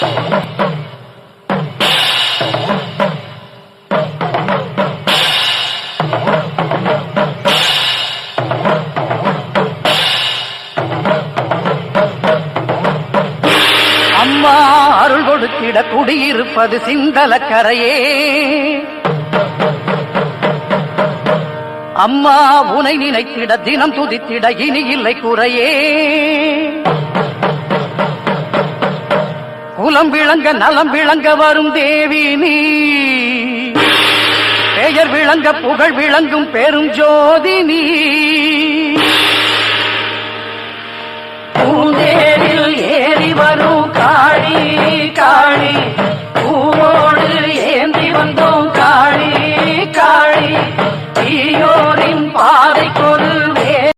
அம்மா அருள் குடியிருப்பது சிந்தலக்கரையே. அம்மா உனை நினைத்திட தினம் துதித்திட இனி இல்லை குறையே. குலம் விளங்க நலம் விளங்க வரும் தேவி நீ. பெயர் விளங்க புகழ் விளங்கும் பெரும் ஜோதி நீ.